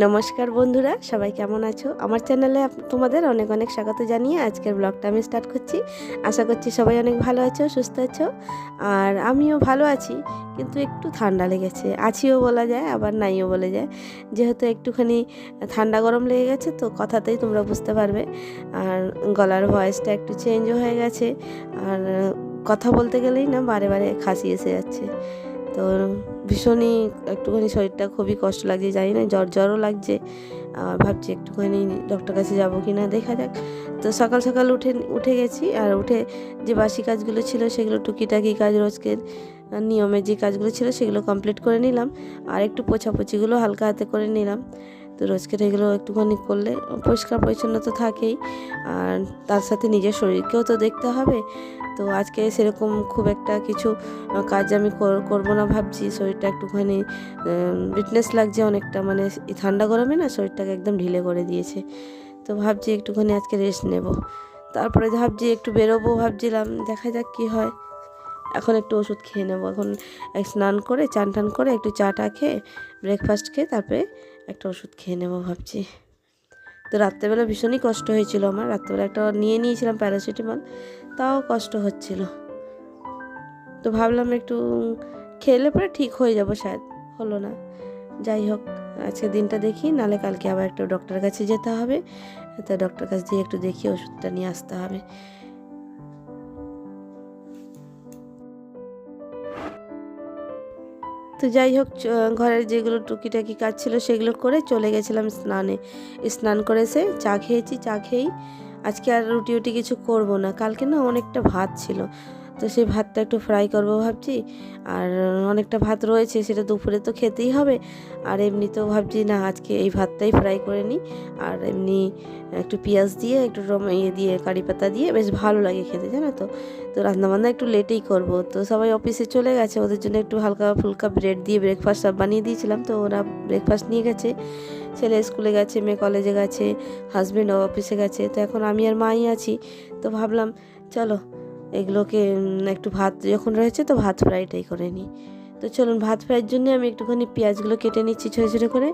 নমস্কার বন্ধুরা, সবাই কেমন আছো? আমার চ্যানেলে তোমাদের অনেক অনেক স্বাগত জানিয়ে আজকের ব্লগটা আমি স্টার্ট করছি। আশা করছি সবাই অনেক ভালো আছো, সুস্থ আছো। আর আমিও ভালো আছি, কিন্তু একটু ঠান্ডা লেগেছে। আছিও বলা যায়, আবার নাইও বলা যায়। যেহেতু একটুখানি ঠান্ডা গরম লেগে গেছে, তো কথাতেই তোমরা বুঝতে পারবে। আর গলার ভয়েসটা একটু চেঞ্জও হয়ে গেছে। আর কথা বলতে গেলেই না, বারে বারে খাসি এসে যাচ্ছে। তো ভীষণই একটুখানি শরীরটা খুবই কষ্ট লাগছে, জানি না, জ্বর জ্বরও লাগছে। আর ভাবছি একটুখানি ডক্টর কাছে যাব কি না, দেখা যাক। তো সকাল সকাল উঠে উঠে গেছি আর উঠে যে বাসি কাজগুলো ছিল সেগুলো টুকিটাকি কাজ রোজকের নিয়মের যে কাজগুলো ছিল সেগুলো কমপ্লিট করে নিলাম। আর একটু পোছাপোছিগুলো হালকা হাতে করে নিলাম। তো রোজকের এগুলো একটুখানি করলে পরিষ্কার পরিচ্ছন্ন তো থাকেই। আর তার সাথে নিজের শরীরকেও তো দেখতে হবে। তো আজকে সেরকম খুব একটা কিছু কাজ আমি কর- করব না ভাবছি। শরীরটা একটুখানি ফিটনেস লাগছে অনেকটা। মানে ঠান্ডা গরমে না শরীরটাকে একদম ঢিলে করে দিয়েছে। তো ভাবছি একটুখানি আজকে রেস্ট নেব। তারপরে ভাবছি একটু বেরোবো ভাবছিলাম। দেখা যাক কি হয়। এখন একটু ওষুধ খেয়ে নেব। এখন স্নান করে, চান টান করে একটু চাটা খেয়ে ব্রেকফাস্ট খেয়ে তারপরে একটা ওষুধ খেয়ে নেব ভাবছি। তো রাত্রেবেলা ভীষণই কষ্ট হয়েছিল আমার। রাত্রেবেলা একটা নিয়ে নিয়েছিলাম প্যারাসিটামল, তাও কষ্ট হচ্ছিল। তো ভাবলাম একটু খেলে পরে ঠিক হয়ে যাব শায়দ হলো না। যাই হোক, আজকে দিনটা দেখি, নালে কালকে আবার একটু ডক্টরের কাছে যেতে হবে। তা ডক্টর কাছে দিয়ে একটু দেখিয়ে ওষুধটা নিয়ে আসতে হবে। তো যাই হোক ঘরের যেগুলো টুকিটাকি কাজ ছিল সেগুলো করে চলে গেছিলাম স্নানে। স্নান করে এসে চা খেয়েছি, চা খেয়েই আজকে আর রুটি উটি কিছু করব না। কালকে না অনেকটা ভাত ছিল। তো সেই ভাতটা একটু ফ্রাই করব ভাবছি। আর অনেকটা ভাত রয়েছে, সেটা দুপুরে তো খেতেই হবে। আর এমনিতেও ভাবছি, না, আজকে এই ভাতটাই ফ্রাই করে নিই। আর এমনি একটু পেঁয়াজ দিয়ে, একটু রম ইয়ে দিয়ে, কারি পাতা দিয়ে, বেশ ভালো লাগে খেতে, জানো তো? তো রান্নাবান্না একটু লেটেই করব। তো সবাই অফিসে চলে গেছে, ওদের জন্য একটু হালকা ফুলকা ব্রেড দিয়ে ব্রেকফাস্ট সব বানিয়ে দিয়েছিলাম। তো ওরা ব্রেকফাস্ট নিয়ে গেছে। ছেলে স্কুলে গেছে, মেয়ে কলেজে গেছে হাজব্যান্ড অফিসে গেছে। তো এখন আমি আর মাই আছি। তো ভাবলাম, চলো এগুলোকে একটু ভাত যখন রয়েছে তো ভাত ফ্রাইটাই করে নিই। তো চলুন ভাত ফ্রাইয়ের জন্য আমি একটুখানি পেঁয়াজগুলো কেটে নিচ্ছি ছোটো ছোটো করে।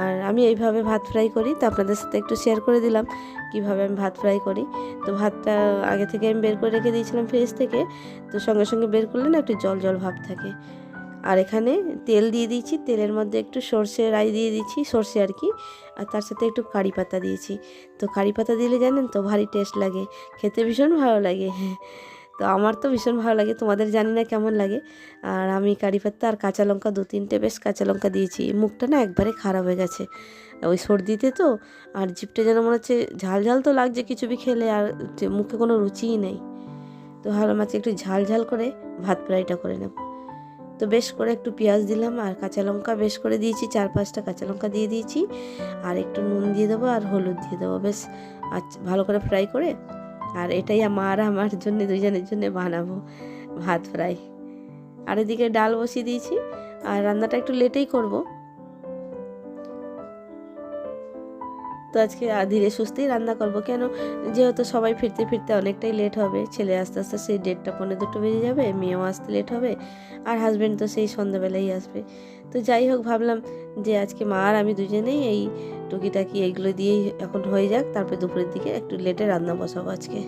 আর আমি এইভাবে ভাত ফ্রাই করি, তো আপনাদের সাথে একটু শেয়ার করে দিলাম কীভাবে আমি ভাত ফ্রাই করি। তো ভাতটা আগে থেকে আমি বের করে রেখে দিয়েছিলাম ফ্রিজ থেকে, তো সঙ্গে সঙ্গে বের করলে না একটু জল জল ভাব থাকে। আর এখানে তেল দিয়ে দিয়েছি। তেলের মধ্যে একটু সর্ষে রাই দিয়ে দিয়েছি, সর্ষে আর কি। আর তার সাথে একটু কারি পাতা দিয়েছি। তো কারি পাতা দিলে জানেন তো ভারী টেস্ট লাগে, খেতে ভীষণ ভালো লাগে। তো আমার তো ভীষণ ভালো লাগে, তোমাদের জানি না কেমন লাগে। আর আমি কারি পাতা আর কাঁচা লঙ্কা, দু তিনটে বেশ কাঁচা লঙ্কা দিয়েছি। মুখটা না একবারে খারাপ হয়ে গেছে। ওই সর্দিতে তো, আর জিপটা যেন মনে হচ্ছে ঝাল ঝাল তো লাগছে কিছু বি খেলে, আর মুখে কোনো রুচিই নেই। তো ভালো মাছ একটু ঝাল ঝাল করে ভাত ফ্রাইটা করে নেব। তো বেশ করে একটু পেঁয়াজ দিলাম আর কাঁচা লঙ্কা বেশ করে দিয়েছি, চার পাঁচটা কাঁচা লঙ্কা দিয়ে দিয়েছি। আর একটু নুন দিয়ে দেবো আর হলুদ দিয়ে দেবো, বেশ। আচ্ছা ভালো করে ফ্রাই করে, আর এটাই আমার আমার জন্য দুজনের জন্য বানাবো ভাত ফ্রাই। আর এদিকে ডাল বসিয়ে দিয়েছি, আর রান্নাটা একটু লেটেই করব। তো আজকে ধীরে সুস্থেই রান্না করব। কেন? যেহেতু সবাই ফিরতে ফিরতে অনেকটাই লেট হবে, ছেলে আস্তে আস্তে সেই দেড়টা পনেরো দুটো বেজে যাবে, মেয়েও আসতে লেট হবে, আর হাজব্যান্ড তো সেই সন্ধ্যাবেলাই আসবে। তো যাই হোক, ভাবলাম যে আজকে মা আর আমি দুজনেই এই টুকিটাকি এইগুলো দিয়েই এখন হয়ে যাক, তারপরে দুপুরের দিকে একটু লেটে রান্না বসাবো আজকে।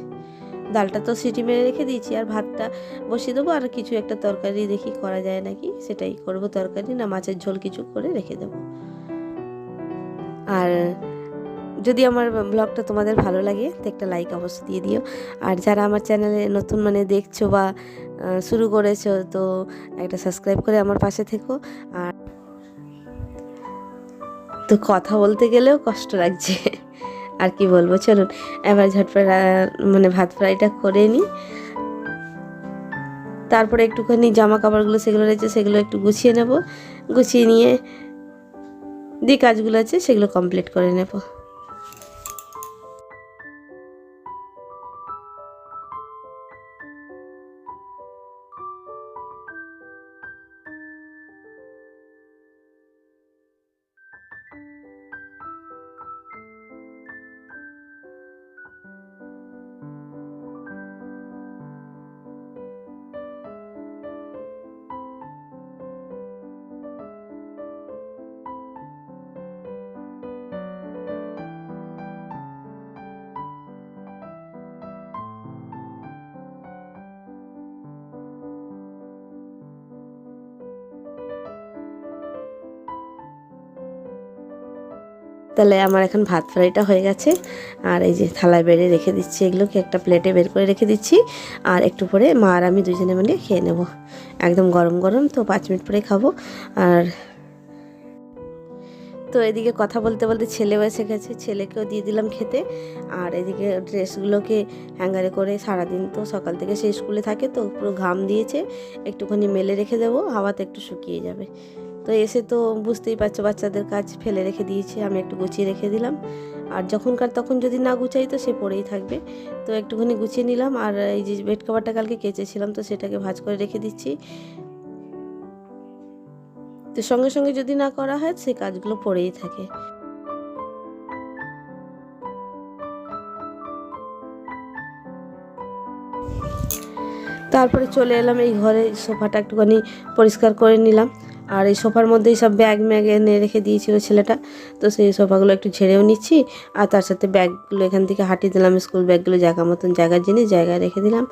ডালটা তো সিটি মেরে রেখে দিয়েছি, আর ভাতটা বসিয়ে দেবো, আর কিছু একটা তরকারি দেখি করা যায় নাকি, সেটাই করব তরকারি, না মাছের ঝোল কিছু করে রেখে দেবো। আর যদি আমার ব্লগটা তোমাদের ভালো লাগে, তো একটা লাইক অবশ্যই দিয়ে দিও। আর যারা আমার চ্যানেলে নতুন মানে দেখছ বা শুরু করেছ, তো একটা সাবস্ক্রাইব করে আমার পাশে থেকো। আর তো কথা বলতে গেলেও কষ্ট লাগছে। আর কি বলব, চলুন, এবার ঝটপট মানে ভাত ফ্রাইটা করে নিই। তারপরে একটুখানি জামা কাপড়গুলো সেগুলো রয়েছে, সেগুলো একটু গুছিয়ে নেব। গুছিয়ে নিয়ে যে কাজগুলো আছে, সেগুলো কমপ্লিট করে নেব। তাহলে আমার এখন ভাত ফ্রাইটা হয়ে গেছে। আর এই যে থালায় বেড়ে রেখে দিচ্ছি এগুলোকে, একটা প্লেটে বের করে রেখে দিচ্ছি। আর একটু পরে মা আর আমি দুজনে মিলে খেয়ে নেব। একদম গরম গরম, তো পাঁচ মিনিট পরে খাব। আর তো এদিকে কথা বলতে বলতে ছেলেও এসে গেছে, ছেলেকেও দিয়ে দিলাম খেতে। আর এদিকে ড্রেসগুলোকে হ্যাঙ্গারে করে সারাদিন তো সকাল থেকে সে স্কুলে থাকে, তো পুরো ঘাম দিয়েছে। একটুখানি মেলে রেখে দেবো, হাওয়াতে একটু শুকিয়ে যাবে। তো এসে তো বুঝতেই পারছ, বাচ্চাদের কাজ ফেলে রেখে দিয়েছে, আমি একটু গুছিয়ে রেখে দিলাম। আর যখনকার তখন যদি না গুছাই তো সে পড়েই থাকবে। তো একটুখানি গুছিয়ে নিলাম, আর এই যে বেড কভারটা কালকে কেচেছিলাম, তো সেটাকে ভাজ করে রেখে দিচ্ছি। তো সঙ্গে সঙ্গে যদি না করা হয়, সে কাজগুলো পড়েই থাকে। তারপরে চলে এলাম, এই ঘরে সোফাটা একটুখানি পরিষ্কার করে নিলাম। আর এই সোফার মধ্যেই সব ব্যাগ ম্যাগ এনে রেখে দিয়েছিল ছেলেটা। তো সেই সোফাগুলো একটু ঝেড়েও নিচ্ছি। আর তার সাথে ব্যাগগুলো এখান থেকে হাঁটিয়ে দিলাম স্কুল ব্যাগগুলো জায়গা মতন জায়গার জিনিস জায়গায় রেখে দিলাম।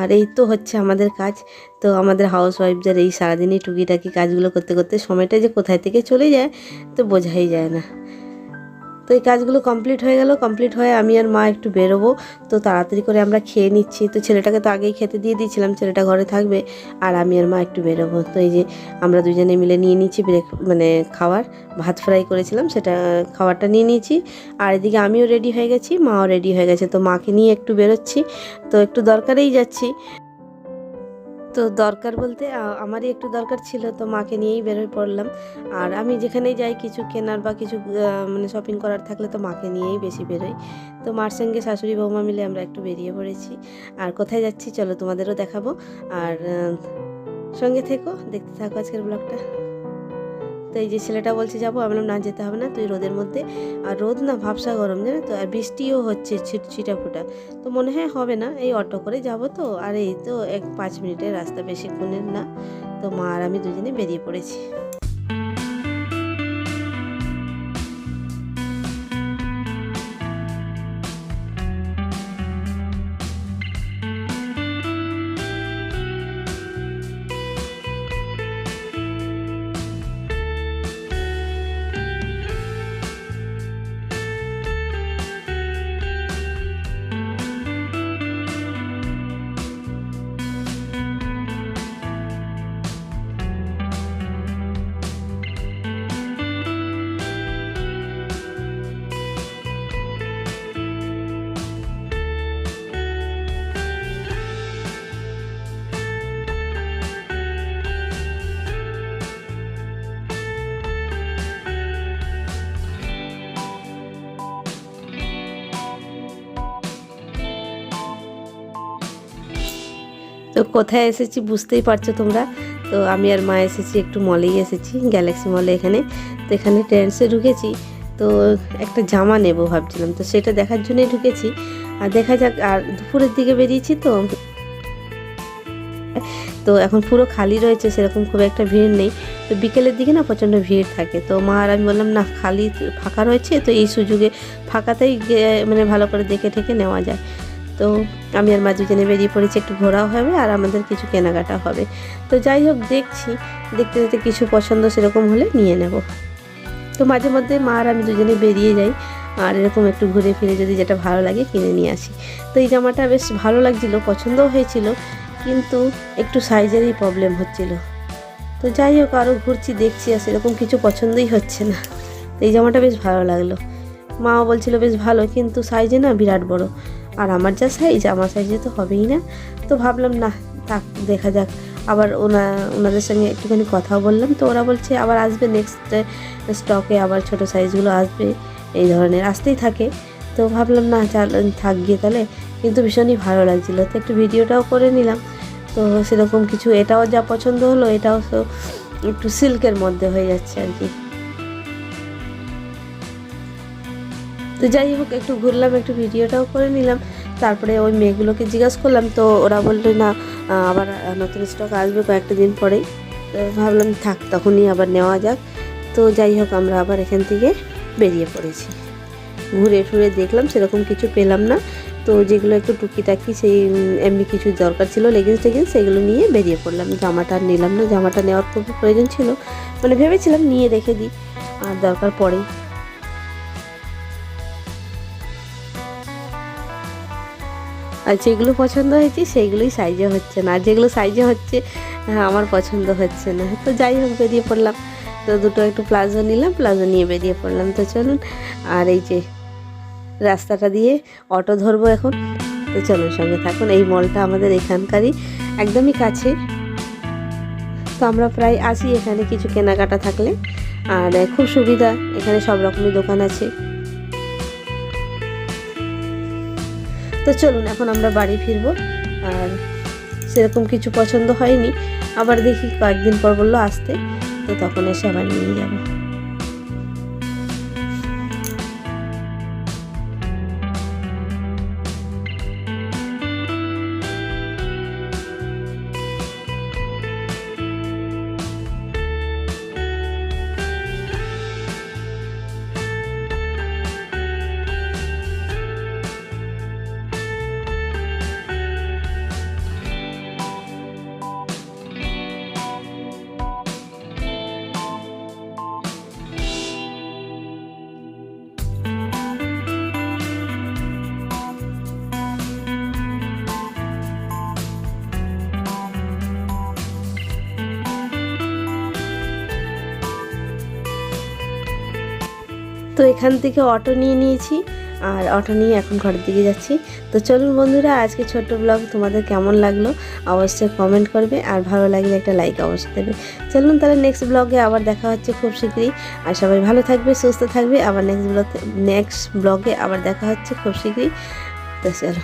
আর এই তো হচ্ছে আমাদের কাজ। তো আমাদের হাউস ওয়াইফদের এই সারাদিনই টুকিটাকি কাজগুলো করতে করতে সময়টা যে কোথায় থেকে চলে যায়, তো বোঝাই যায় না। তো এই কাজগুলো কমপ্লিট হয়ে গেল। কমপ্লিট হয়ে আমি আর মা একটু বেরোবো। তো তাড়াতাড়ি করে আমরা খেয়ে নিচ্ছি। তো ছেলেটাকে তো আগেই খেতে দিয়ে দিয়েছিলাম, ছেলেটা ঘরে থাকবে। আর আমি আর মা একটু বেরোবো। তো এই যে আমরা দুজনে মিলে নিয়ে নিচ্ছি ব্রেক মানে খাবার ভাত ফ্রাই করেছিলাম, সেটা খাবারটা নিয়ে নিয়েছি। আর এদিকে আমিও রেডি হয়ে গেছি, মাও রেডি হয়ে গেছে। তো মাকে নিয়ে একটু বেরোচ্ছি। তো একটু দরকারেই যাচ্ছি। তো দরকার বলতে আমারই একটু দরকার ছিল, তো মাকে নিয়েই বেরোয় পড়লাম। আর আমি যেখানেই যাই, কিছু কেনার বা কিছু মানে শপিং করার থাকলে তো মাকে নিয়েই বেশি বেরোই। তো মার সঙ্গে শাশুড়ি বৌমা মিলে আমরা একটু বেরিয়ে পড়েছি। আর কোথায় যাচ্ছি, চলো তোমাদেরও দেখাবো। আর সঙ্গে থেকো, দেখতে থাকো আজকের ব্লগটা। তো এই যে ছেলেটা বলছে, যাব। আমি বললাম, না, যেতে হবে না, তুই রোদের মধ্যে। আর রোদ না ভাবসা গরম, জানো তো? আর বৃষ্টিও হচ্ছে ছিট ফোটা। তো মনে হয় হবে না, এই অটো করে যাব তো। আর এই তো এক, পাঁচ মিনিটের রাস্তা, বেশিক্ষণের না। তো মা আর আমি দুজনে বেরিয়ে পড়েছি। তো কোথায় এসেছি বুঝতেই পারছ তোমরা? তো আমি আর মা এসেছি একটু মলেই এসেছি গ্যালাক্সি মলে এখানে। তো এখানে ট্রেন্ডসে ঢুকেছি। তো একটা জামা নেব ভাবছিলাম। তো সেটা দেখার জন্যই ঢুকেছি। আর দেখা যাক, আর দুপুরের দিকে বেরিয়েছি তো। তো এখন পুরো খালি রয়েছে, সেরকম খুব একটা ভিড় নেই। তো বিকেলের দিকে না প্রচণ্ড ভিড় থাকে। তো মা আর আমি বললাম, না, খালি ফাঁকা রয়েছে। তো এই সুযোগে ফাঁকাতেই মানে ভালো করে দেখে ঠেকে নেওয়া যায়। তো আমি আর মা দুজনে বেরিয়ে পড়েছি, একটু ঘোরাও হবে আর আমাদের কিছু কেনাকাটা হবে। তো যাই হোক, দেখছি। দেখতে দেখতে কিছু পছন্দ সেরকম হলে নিয়ে নেব। তো মাঝে মধ্যে মা আর আমি দুজনে বেরিয়ে যাই আর এরকম একটু ঘুরে ফিরে যদি যেটা ভালো লাগে কিনে নিয়ে আসি। তো এই জামাটা বেশ ভালো লাগছিল, পছন্দও হয়েছিল, কিন্তু একটু সাইজেরই প্রবলেম হচ্ছিল। তো যাই হোক আরও ঘুরছি, দেখছি, আর সেরকম কিছু পছন্দই হচ্ছে না। তো এই জামাটা বেশ ভালো লাগল। মাও বলছিল, বেশ ভালো, কিন্তু সাইজে না বিরাট বড়। আর আমার যা সাইজ আমার সাইজে তো হবেই না। তো ভাবলাম না থাক, দেখা যাক। আবার ওনা, ওনাদের সঙ্গে একটুখানি কথাও বললাম। তো ওরা বলছে, আবার আসবে নেক্সট স্টকে আবার ছোট সাইজগুলো আসবে। এই ধরনের, আসতেই থাকে। তো ভাবলাম না চাল, থাক গিয়ে তাহলে। কিন্তু ভীষণই ভালো লাগছিল। তো একটু ভিডিওটাও করে নিলাম। তো সেরকম কিছু, এটাও যা পছন্দ হলো, এটাও তো একটু সিল্কের মধ্যে হয়ে যাচ্ছে আর কি। তো যাই হোক, একটু ঘুরলাম, একটু ভিডিওটাও করে নিলাম। তারপরে ওই মেয়েগুলোকে জিজ্ঞাসা করলাম, তো ওরা বলল, না, আবার নতুন স্টক আসবে কয়েকটা দিন পরেই। ভাবলাম, থাক, তখনই আবার নেওয়া যাক। তো যাই হোক, আমরা আবার এখান থেকে বেরিয়ে পড়েছি। ঘুরে টুরে দেখলাম, সেরকম কিছু পেলাম না। তো যেগুলো একটু টুকিটাকি, সেই এমনি কিছু দরকার ছিল লেগিংস টেগিংস, সেগুলো নিয়ে বেরিয়ে পড়লাম। জামাটা নিলাম না, জামাটা নেওয়ার খুব প্রয়োজন ছিল। মানে ভেবেছিলাম, নিয়ে রেখে দিই। আর দরকার পড়েই। আর যেগুলো পছন্দ হয়েছে সেইগুলোই সাইজে হচ্ছে না। আর যেগুলো সাইজে হচ্ছে হ্যাঁ, আমার পছন্দ হচ্ছে না। তো যাই হোক বেরিয়ে পড়লাম। তো দুটো একটু প্লাজো নিলাম প্লাজো নিয়ে বেরিয়ে পড়লাম। তো চলুন আর এই যে রাস্তাটা দিয়ে অটো ধরবো এখন। তো চলুন সঙ্গে থাকুন। এই মলটা আমাদের এখানকারই একদমই কাছে তো আমরা প্রায় আসি এখানে কিছু কেনাকাটা থাকলে। আর খুব সুবিধা এখানে সব রকমের দোকান আছে। তো চলুন, এখন আমরা বাড়ি ফিরব। আর সেরকম কিছু পছন্দ হয়নি। আবার দেখি কয়েকদিন পর বলল আসতে, তো তখন এসে আবার নিয়ে যাব। তো এখান থেকে অটো নিয়ে নিয়েছি, আর অটো নিয়ে এখন ঘরের দিকে যাচ্ছি। তো চলুন বন্ধুরা, আজকে ছোট্ট ব্লগ তোমাদের কেমন লাগল অবশ্যই কমেন্ট করবে, আর ভালো লাগলে একটা লাইক অবশ্যই দেবে। চলুন তাহলে নেক্সট ব্লগে আবার দেখা হচ্ছে খুব শীঘ্রই। আর সবাই ভালো থাকবে, সুস্থ থাকবে। আবার নেক্সট ব্লগ নেক্সট ব্লগে আবার দেখা হচ্ছে খুব শীঘ্রই। তো চলো।